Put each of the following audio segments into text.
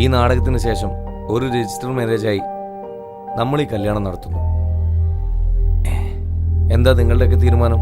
ഈ നാടകത്തിന് ശേഷം ഒരു രജിസ്റ്റർ മാരേജായി നമ്മൾ ഈ കല്യാണം നടത്തുന്നു. എന്താ നിങ്ങളുടെയൊക്കെ തീരുമാനം?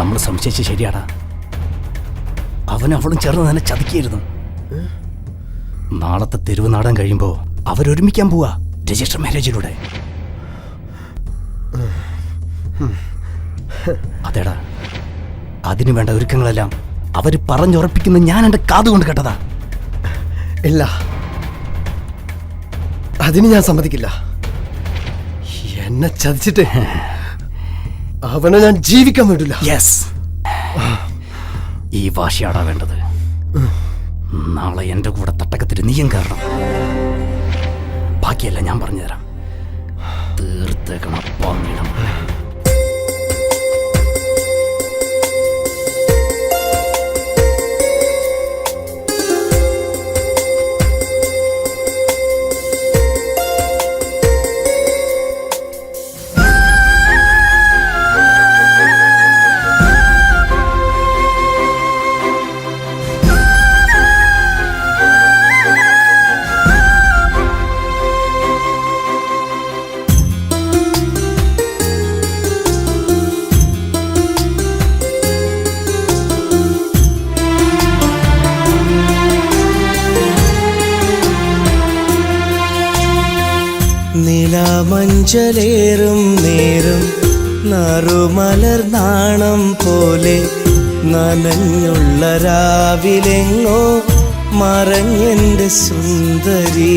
നമ്മൾ സംശയിച്ച ശരിയാടാ. അവൻ അവളും ചേർന്ന് തന്നെ ചതിക്കായിരുന്നു നാളത്തെ തെരുവ് നാടൻ കഴിയുമ്പോ അവരൊരുമിക്കാൻ പോവാ. രജിസ്റ്റർ മാരേജിലൂടെ. അതേടാ. അതിനു വേണ്ട ഒരുക്കങ്ങളെല്ലാം അവർ പറഞ്ഞുറപ്പിക്കുന്ന ഞാൻ എന്റെ കാതുകൊണ്ട് കേട്ടതാ. ഇല്ല. അതിന് ഞാൻ സമ്മതിക്കില്ല. എന്നെ ചതിച്ചിട്ട് അവനെ ഞാൻ ജീവിക്കാൻ വേണ്ടില്ല യെസ് ഈ വാശിയാടാ വേണ്ടത്. നാളെ എന്റെ കൂടെ തട്ടകത്തിന് നീയും കയറണം. ബാക്കിയല്ല ഞാൻ പറഞ്ഞുതരാം. തീർത്തേക്കണം പാങ്ങണം നിലാമഞ്ചലേറും നേരം നറുമലർ നാണം പോലെ നനഞ്ഞുള്ള രാവിലെങ്ങോ മറഞ്ഞെന്റെ സുന്ദരി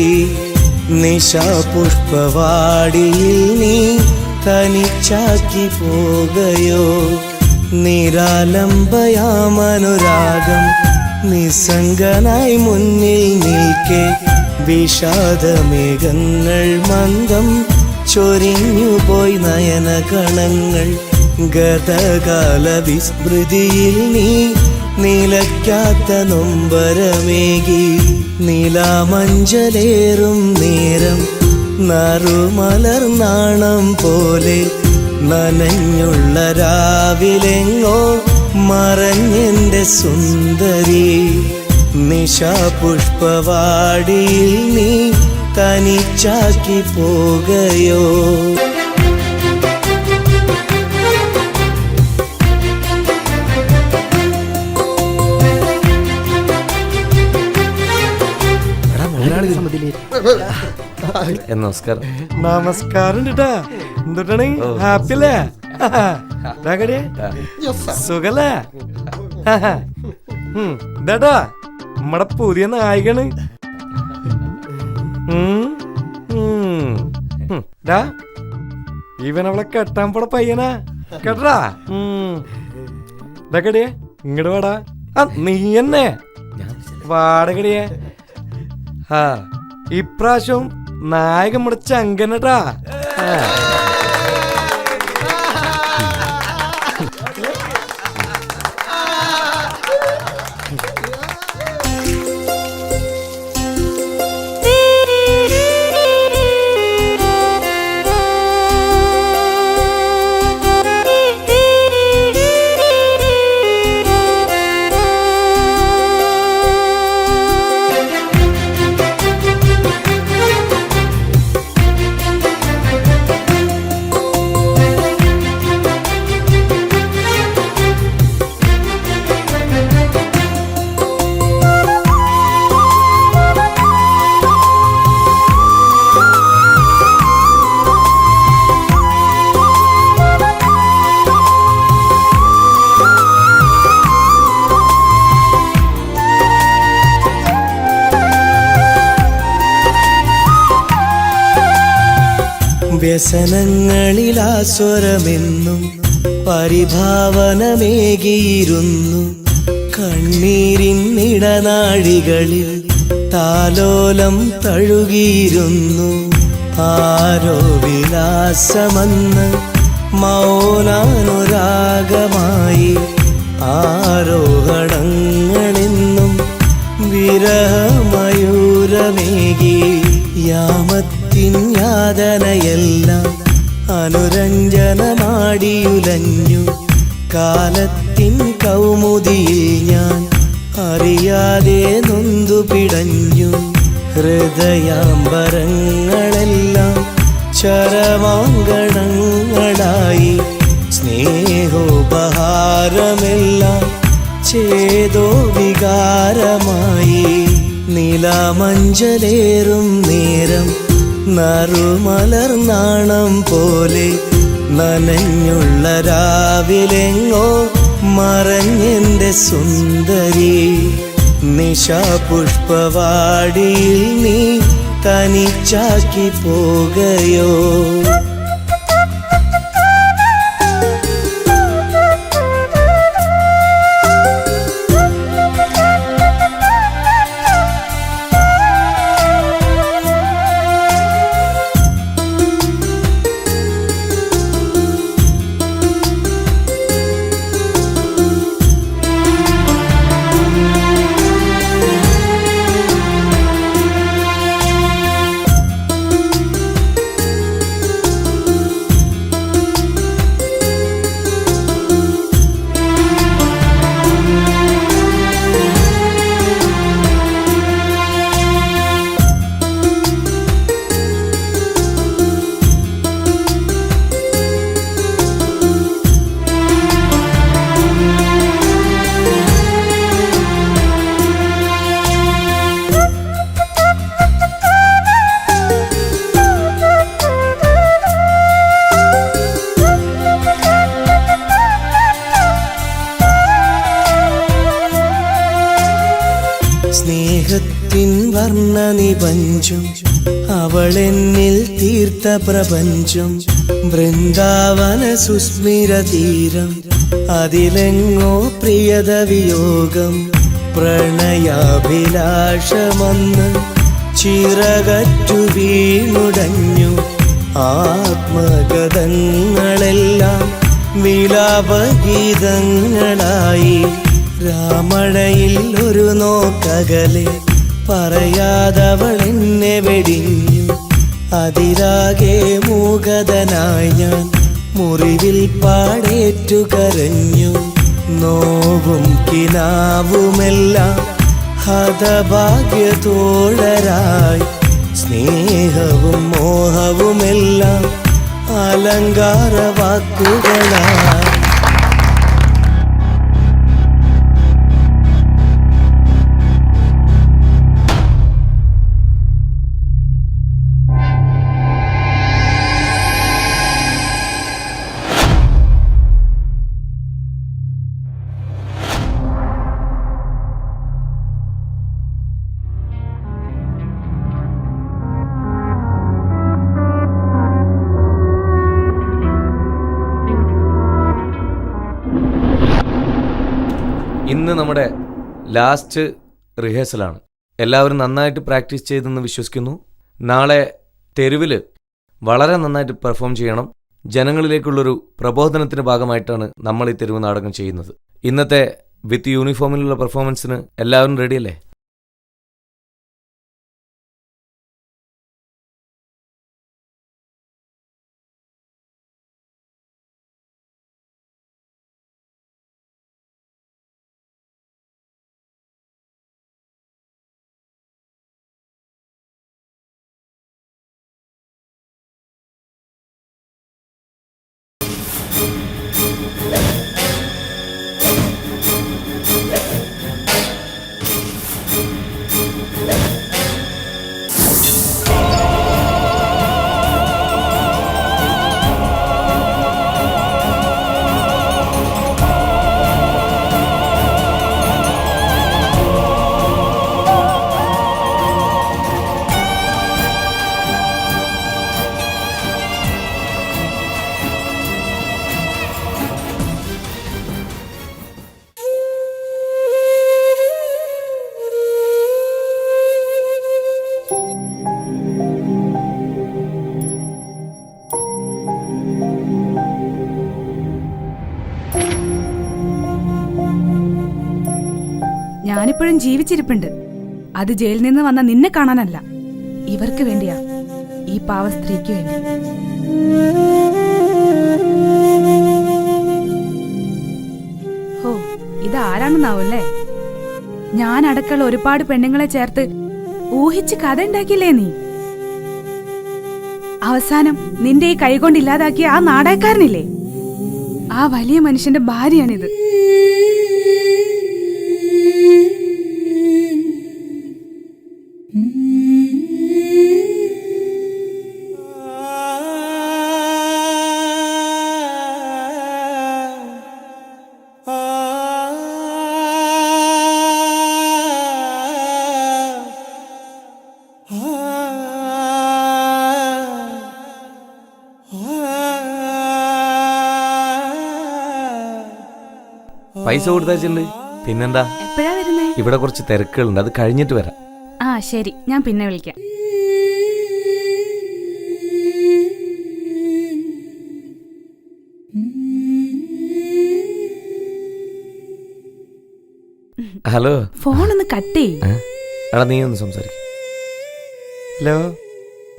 നിശാപുഷ്പവാടിയിൽ നീ തനിച്ചാക്കി പോകയോ നിരാലംബയാമനുരാഗം നിസ്സംഗനായി മുന്നിൽ നിൽക്കെ വിഷാദമേഘങ്ങൾ മന്ദം ചൊരിഞ്ഞുപോയി നയനകണങ്ങൾ ഗതകാല വിസ്മൃതിയിൽ നീ നിലയ്ക്കാത്ത നൊമ്പരമേകി നീലാമഞ്ചലേറും നേരം നറുമലർ നാണം പോലെ നനഞ്ഞുള്ള രാവിലെങ്ങോ മറഞ്ഞെന്റെ സുന്ദരി നിശാപുഷ്പവാടിയിൽ നീ തനിച്ചാക്കി പോകയോ? നമസ്കാരം. നമസ്കാരം കേട്ടാ എന്തുട്ടാണ്? ഹാപ്പി അല്ലേ സുഖല്ലേ? ഉം, ഇതാടാ നമ്മടെ പുതിയ നായികണ് അവളെ കെട്ടാൻ പോട പയ്യനാ കേട്ടടാ ഇതൊക്കെടിയെ ഇങ്ങോട്ട് വാടാ ആ നീ എന്നെ വാടകടിയെ ആ ഇപ്രാവശ്യം നായകൻ നമ്മുടെ ചങ്കനട്ടാ ആസ്വരമെന്നും പരിഭാവനമേകിയിരുന്നു. കണ്ണീരിന്നിടനാഴികളിൽ താലോലം തഴുകിയിരുന്നു. ആരോ വിലാസമെന്ന് മൗനാനുരാഗമായി ആരോഹണങ്ങളെന്നും വിരഹമയൂ അനുരഞ്ജനമാടിയുലഞ്ഞു. കാലത്തിൻ കൗമുദിയിൽ ഞാൻ അറിയാതെ നൊന്തു പിടഞ്ഞു. ഹൃദയാംബരങ്ങളെല്ലാം ചരമാങ്കണങ്ങളായി സ്നേഹോപഹാരമെല്ലാം ചേതോ വികാരമായി. നീലാമഞ്ചലേറും നേരം നറുമലർനാണം പോലെ നനഞ്ഞുള്ള രാവിലെങ്ങോ മറഞ്ഞെന്റെ സുന്ദരി നിശാപുഷ്പവാടിയിൽ നീ തനിച്ചാക്കി പോകയോ? പ്രപഞ്ചം വൃന്ദാവന സുസ്മിര തീരം അതിലെങ്ങോ പ്രിയത വിയോഗം പ്രണയാഭിലാഷമന്ന് ചിറകറ്റു വീണുടഞ്ഞു. ആത്മഗതങ്ങളെല്ലാം വിലാപഗീതങ്ങളായി. രാമണയിൽ ഒരു നോക്കകലെ പറയാതവൾ എന്നെ വെടിഞ്ഞു. അതിരാകെ മൂകതനായി ഞാൻ മുറിവിൽ പാടേറ്റു കരഞ്ഞു. നോവും കിനാവുമെല്ലാം ഹതഭാഗ്യതോഴരായി. സ്നേഹവും മോഹവുമെല്ലാം അലങ്കാര വാക്കുകളായി ഇന്ന് നമ്മുടെ ലാസ്റ്റ് റിഹേഴ്സലാണ് എല്ലാവരും നന്നായിട്ട് പ്രാക്ടീസ് ചെയ്തെന്ന് വിശ്വസിക്കുന്നു. നാളെ തെരുവിൽ വളരെ നന്നായിട്ട് പെർഫോം ചെയ്യണം. ജനങ്ങളിലേക്കുള്ളൊരു പ്രബോധനത്തിന്റെ ഭാഗമായിട്ടാണ് നമ്മൾ ഈ തെരുവ് നാടകം ചെയ്യുന്നത്. ഇന്നത്തെ വിത്ത് യൂണിഫോമിലുള്ള പെർഫോമൻസിന് എല്ലാവരും റെഡിയല്ലേ ഇപ്പോഴും ജീവിച്ചിരിപ്പുണ്ട്. അത് ജയിലിൽ നിന്ന് വന്ന നിന്നെ കാണാനല്ല. ഇവർക്ക് വേണ്ടിയാ ഈ പാവ സ്ത്രീക്ക് വേണ്ടി. ഹോ ഇതാരാണെന്നാവൂല്ലേ? ഞാൻ അടക്കമുള്ള ഒരുപാട് പെണ്ണുങ്ങളെ ചേർത്ത് ഊഹിച്ച് കഥ ഉണ്ടാക്കിയില്ലേ നീ? അവസാനം നിന്റെ ഈ കൈകൊണ്ട് ഇല്ലാതാക്കിയ ആ നാടകക്കാരനില്ലേ? ആ വലിയ മനുഷ്യന്റെ ഭാര്യയാണിത്. പൈസ കൊടുത്താച്ചുണ്ട് പിന്നെന്താ? എപ്പോഴാ വരുന്നേ? ഇവിടെ കുറച്ച് തിരക്കുകളുണ്ട്. അത് കഴിഞ്ഞിട്ട് വരാം. ആ ശരി. ഞാൻ പിന്നെ വിളിക്കാം. ഹലോ. ഫോൺ ഒന്ന് കട്ട് ചെയ് എടാ നീ ഒന്ന് സംസാരിക്കും. ഹലോ.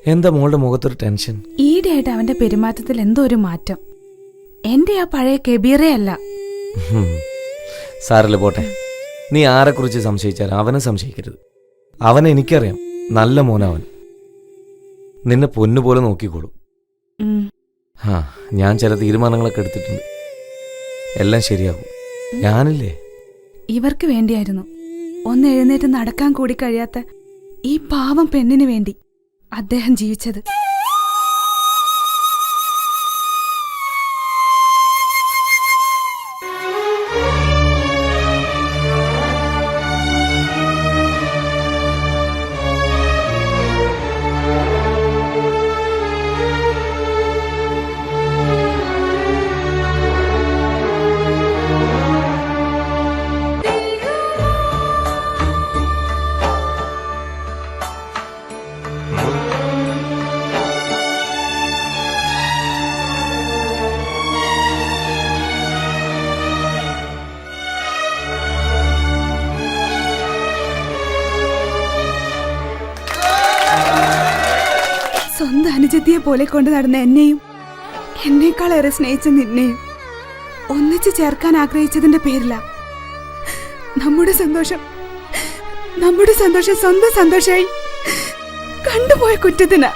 എന്താ മോളുടെ മുഖത്തൊരു ടെൻഷൻ? ഈടെയായിട്ട് അവന്റെ പെരുമാറ്റത്തിൽ എന്തോ ഒരു മാറ്റം. എന്റെ ആ പഴയ കെബീറേ അല്ല. സാരല്ല പോട്ടെ. നീ ആരെക്കുറിച്ച് സംശയിച്ചാൽ അവനെ സംശയിക്കരുത്. അവനെ എനിക്കറിയാം. നല്ല മോനവൻ. നിന്നെ പൊന്നുപോലെ നോക്കിക്കോളും. ആ ഞാൻ ചില തീരുമാനങ്ങളൊക്കെ എടുത്തിട്ടുണ്ട്. എല്ലാം ശരിയാകും. ഞാനില്ലേ? ഇവർക്ക് വേണ്ടിയായിരുന്നു. ഒന്ന് എഴുന്നേറ്റ് നടക്കാൻ കൂടി കഴിയാത്ത ഈ പാവം പെണ്ണിന് വേണ്ടി അദ്ദേഹം ജീവിച്ചത്. സ്വന്തം അനുജത്തിയെ പോലെ കൊണ്ട് നടന്ന എന്നെയും എന്നേക്കാളേറെ സ്നേഹിച്ച നിന്നെയും ഒന്നിച്ചു ചേർക്കാൻ ആഗ്രഹിച്ചതിന്റെ പേരില നമ്മുടെ സന്തോഷം. നമ്മുടെ സന്തോഷം സ്വന്തം സന്തോഷമായി കണ്ടുപോയ കുറ്റത്തിന്.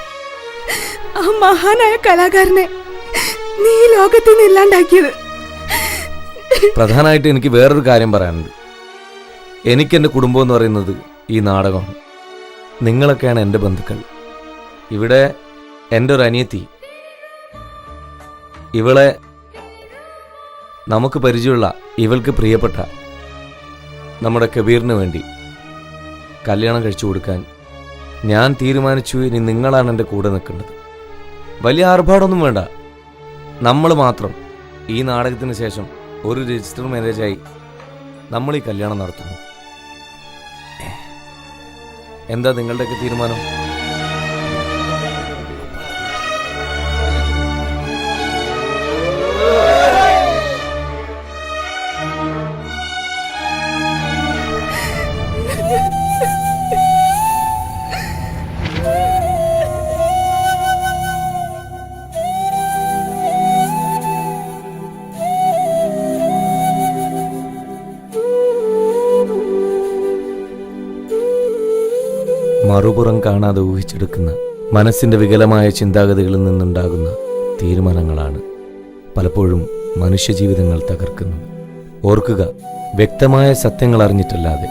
ആ മഹാനായ കലാകാരനെ നീ ലോകത്തിൽ നിന്ന് ഇല്ലാണ്ടാക്കിയത്. പ്രധാനമായിട്ട് എനിക്ക് വേറൊരു കാര്യം പറയാനുണ്ട്. എനിക്കെന്റെ കുടുംബം എന്ന് പറയുന്നത് ഈ നാടകമാണ് നിങ്ങളൊക്കെയാണ് എന്റെ ബന്ധുക്കൾ. ഇവിടെ എന്റെ ഒരു അനിയത്തി. ഇവളെ നമുക്ക് പരിചയമുള്ള ഇവൾക്ക് പ്രിയപ്പെട്ട നമ്മുടെ കബീറിന് വേണ്ടി കല്യാണം കഴിച്ചു കൊടുക്കാൻ ഞാൻ തീരുമാനിച്ചു ഇനി നിങ്ങളാണ് എന്റെ കൂടെ നിൽക്കേണ്ടത്. വലിയ ആർഭാടൊന്നും വേണ്ട. നമ്മൾ മാത്രം ഈ നാടകത്തിന് ശേഷം ഒരു രജിസ്റ്റർ മാരേജായി നമ്മൾ ഈ കല്യാണം നടത്തുന്നു. എന്താ നിങ്ങളുടെയൊക്കെ തീരുമാനം? മറുപുറം കാണാതെ ഊഹിച്ചെടുക്കുന്ന മനസ്സിന്റെ വികലമായ ചിന്താഗതികളിൽ നിന്നുണ്ടാകുന്ന തീരുമാനങ്ങളാണ് പലപ്പോഴും മനുഷ്യജീവിതങ്ങൾ തകർക്കുന്നത്. ഓർക്കുക വ്യക്തമായ സത്യങ്ങൾ അറിഞ്ഞിട്ടല്ലാതെ